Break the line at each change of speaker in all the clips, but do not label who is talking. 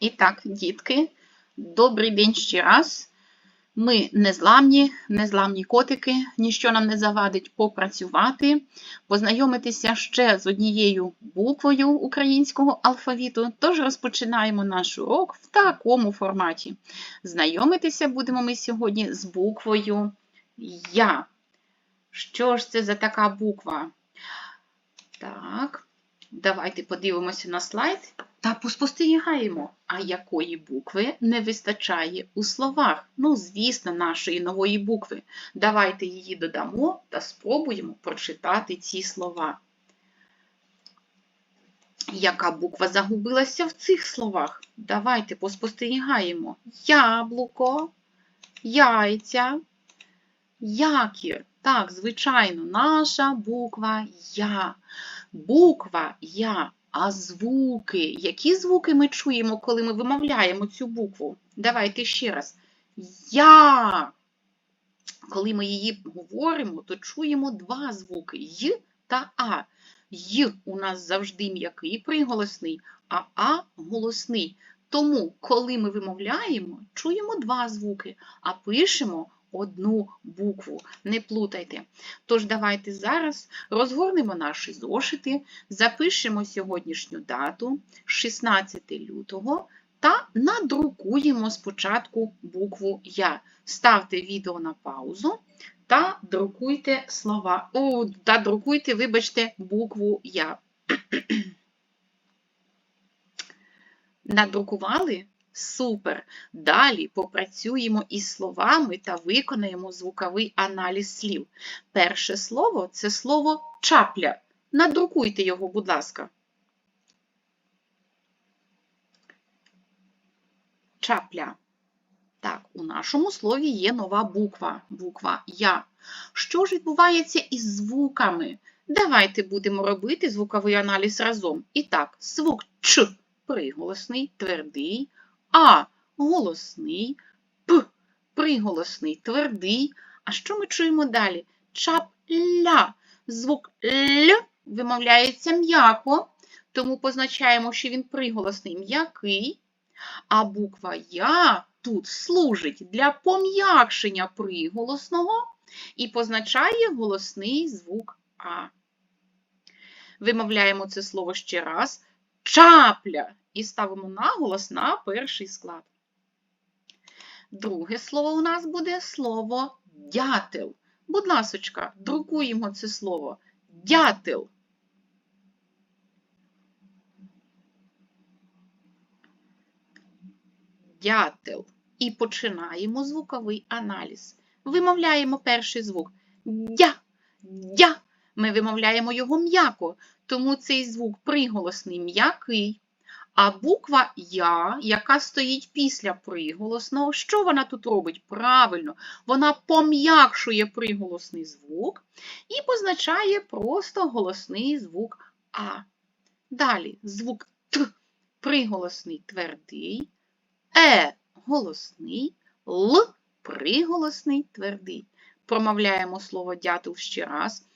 І так, дітки, добрий день ще раз. Ми незламні, незламні котики, ніщо нам не завадить попрацювати, познайомитися ще з однією буквою українського алфавіту. Тож розпочинаємо наш урок в такому форматі. Знайомитися будемо ми сьогодні з буквою Я. Що ж це за така буква? Так, давайте подивимося на слайд та поспостерігаємо, а якої букви не вистачає у словах. Ну, звісно, нашої нової букви. Давайте її додамо та спробуємо прочитати ці слова. Яка буква загубилася в цих словах? Давайте поспостерігаємо. Яблуко, яйця, якір. Так, звичайно, наша буква Я. Буква Я. А звуки. Які звуки ми чуємо, коли ми вимовляємо цю букву? Давайте ще раз. Я. Коли ми її говоримо, то чуємо два звуки Й та А. Й у нас завжди м'який приголосний, а А голосний. Тому, коли ми вимовляємо, чуємо два звуки, а пишемо одну букву. Не плутайте. Тож давайте зараз розгорнемо наші зошити, запишемо сьогоднішню дату 16 лютого та надрукуємо спочатку букву Я. Ставте відео на паузу та друкуйте слова. О, та друкуйте, вибачте, букву Я. Надрукували? Супер! Далі попрацюємо із словами та виконаємо звуковий аналіз слів. Перше слово це слово чапля. Надрукуйте його, будь ласка. Чапля. Так, у нашому слові є нова буква. Буква Я. Що ж відбувається із звуками? Давайте будемо робити звуковий аналіз разом. І так, звук Ч приголосний, твердий. А голосний, П приголосний, твердий. А що ми чуємо далі? Чапля. Звук Л вимовляється м'яко, тому позначаємо, що він приголосний м'який. А буква Я тут служить для пом'якшення приголосного і позначає голосний звук А. Вимовляємо це слово ще раз. Чапля і ставимо наголос на перший склад. Друге слово у нас буде слово дятел. Будь ласочка, друкуємо це слово дятел. Дятел. І починаємо звуковий аналіз. Вимовляємо перший звук дя, дя. Ми вимовляємо його м'яко, тому цей звук приголосний м'який. А буква Я, яка стоїть після приголосного, що вона тут робить? Правильно, вона пом'якшує приголосний звук і позначає просто голосний звук А. Далі звук Т приголосний твердий, Е голосний, Л приголосний твердий. Промовляємо слово дятел ще раз.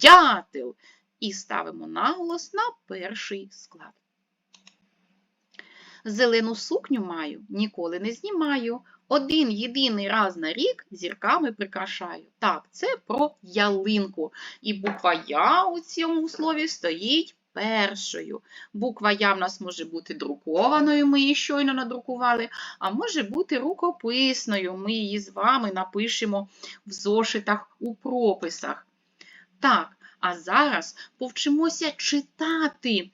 Дятел. І ставимо наголос на перший склад. Зелену сукню маю, ніколи не знімаю. Один єдиний раз на рік зірками прикрашаю. Так, це про ялинку. І буква Я у цьому слові стоїть першою. Буква Я в нас може бути друкованою, ми її щойно надрукували, а може бути рукописною. Ми її з вами напишемо в зошитах у прописах. Так, а зараз повчимося читати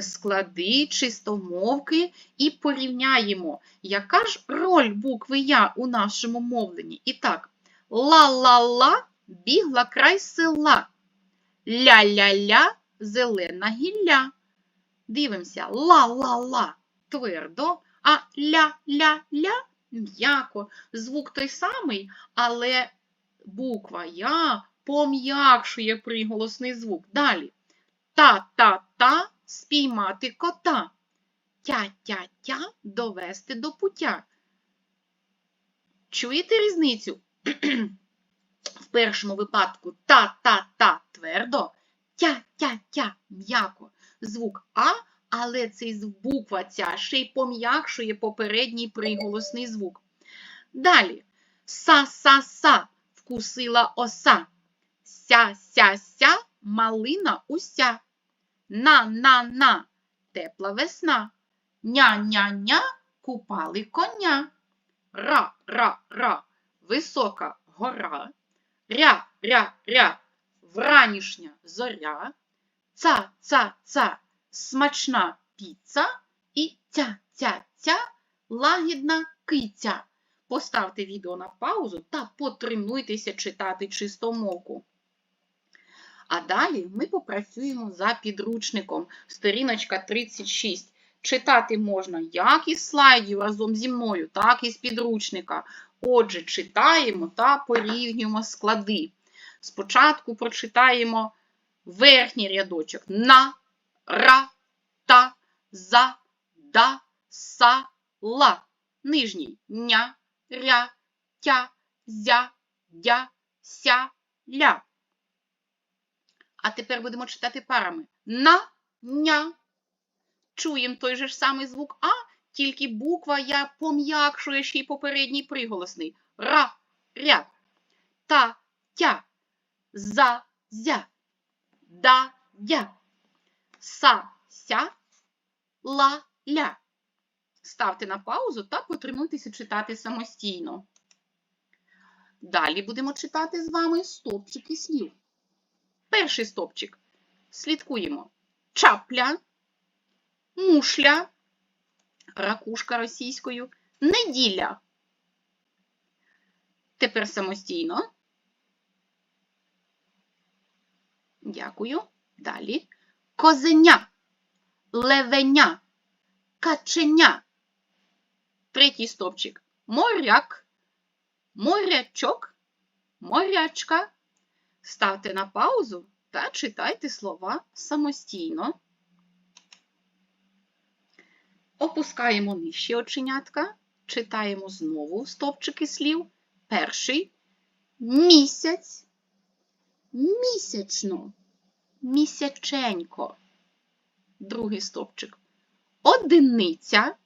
склади, чистомовки і порівняємо, яка ж роль букви Я у нашому мовленні. І так, ла-ла-ла бігла край села. Ля-ля-ля зелена гілля. Дивимося, ла-ла-ла твердо, а ля-ля-ля м'яко. Звук той самий, але буква Я пом'якшує приголосний звук. Далі. Та-та-та спіймати кота. Тя-тя-тя довести до пуття. Чуєте різницю? В першому випадку та-та-та твердо, тя-тя-тя м'яко. Звук А, але цей буква ця ще й пом'якшує попередній приголосний звук. Далі. Са-са-са вкусила оса. Ся-ся-ся малина уся. На-на-на тепла весна. Ня-ня-ня купали коня. Ра-ра-ра висока гора. Ря-ря-ря вранішня зоря. Ца-ца-ца смачна піца. І ця-ця-ця лагідна киця. Поставте відео на паузу та потренуйтеся читати чистомовку. А далі ми попрацюємо за підручником. Сторіночка 36. Читати можна як із слайдів разом зі мною, так і з підручника. Отже, читаємо та порівнюємо склади. Спочатку прочитаємо верхній рядочок на, ра, та, за, да, са, ла. Нижній ня, ря, тя, зя, дя, ся, ля. А тепер будемо читати парами. На, ня. Чуємо той же ж самий звук А, тільки буква Я пом'якшує ще й попередній приголосний. Ра, ря, та, тя, за, зя, да, дя, са, ся, ла, ля. Ставте на паузу та потренуйтеся читати самостійно. Далі будемо читати з вами стовпчики слів. Перший стовпчик. Слідкуємо. Чапля, мушля, ракушка російською, неділя. Тепер самостійно. Дякую. Далі. Козеня, левеня, каченя. Третій стовпчик. Моряк, морячок, морячка. Ставте на паузу та читайте слова самостійно. Опускаємо нижче оченятка, читаємо знову стовпчики слів. Перший місяць, місячно, місяченько. Другий стовпчик. Одиниця,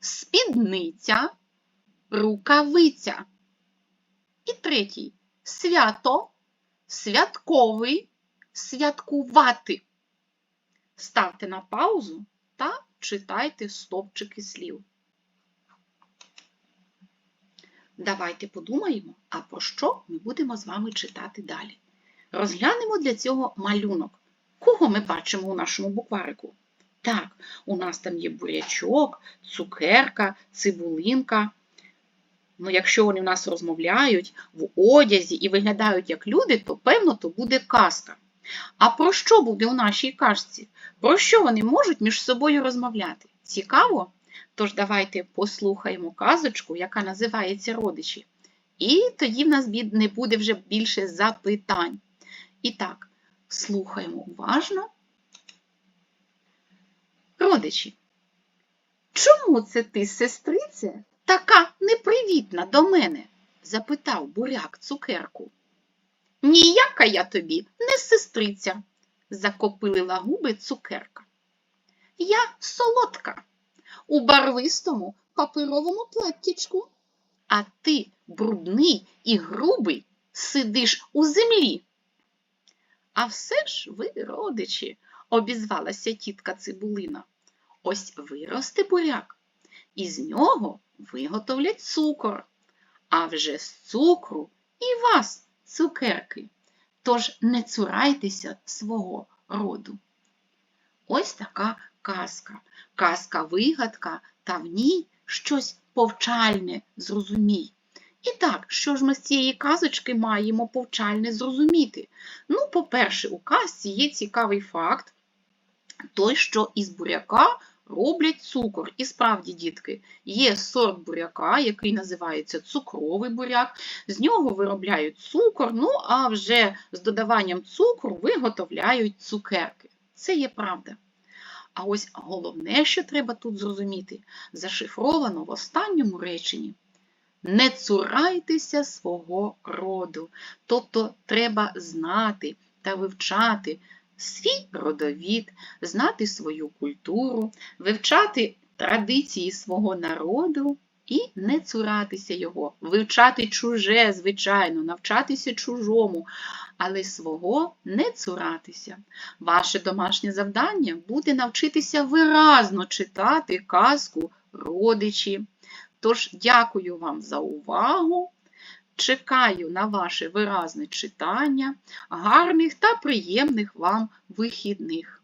спідниця, рукавиця. І третій свято, святковий, святкувати. Ставте на паузу та читайте стовпчики слів. Давайте подумаємо, а про що ми будемо з вами читати далі. Розглянемо для цього малюнок. Кого ми бачимо у нашому букварику? Так, у нас там є бурячок, цукерка, цибулинка. Ну, якщо вони в нас розмовляють в одязі і виглядають як люди, то певно то буде казка. А про що буде у нашій казці? Про що вони можуть між собою розмовляти? Цікаво? Тож давайте послухаємо казочку, яка називається Родичі. І тоді в нас не буде вже більше запитань. І так, слухаємо уважно. Родичі. Чому це ти, сестрице, така непривітна до мене? запитав буряк цукерку. Ніяка я тобі не сестриця, закопилила губи цукерка. Я солодка у барвистому паперовому платтячку, а ти, брудний і грубий, сидиш у землі. А все ж ви, родичі, обізвалася тітка Цибулина. Ось виросте буряк, і з нього виготовлять цукор, а вже з цукру і вас, цукерки. Тож не цурайтеся свого роду. Ось така казка. Казка-вигадка, та в ній щось повчальне зрозумій. І так, що ж ми з цієї казочки маємо повчальне зрозуміти? Ну, по-перше, у казці є цікавий факт, той, що із буряка роблять цукор. І справді, дітки, є сорт буряка, який називається цукровий буряк. З нього виробляють цукор, ну а вже з додаванням цукру виготовляють цукерки. Це є правда. А ось головне, що треба тут зрозуміти, зашифровано в останньому реченні. Не цурайтеся свого роду. Тобто треба знати та вивчати свій родовід, знати свою культуру, вивчати традиції свого народу і не цуратися його, вивчати чуже, звичайно, навчатися чужому, але свого не цуратися. Ваше домашнє завдання буде навчитися виразно читати казку родичі. Тож дякую вам за увагу. Чекаю на ваше виразне читання, гарних та приємних вам вихідних.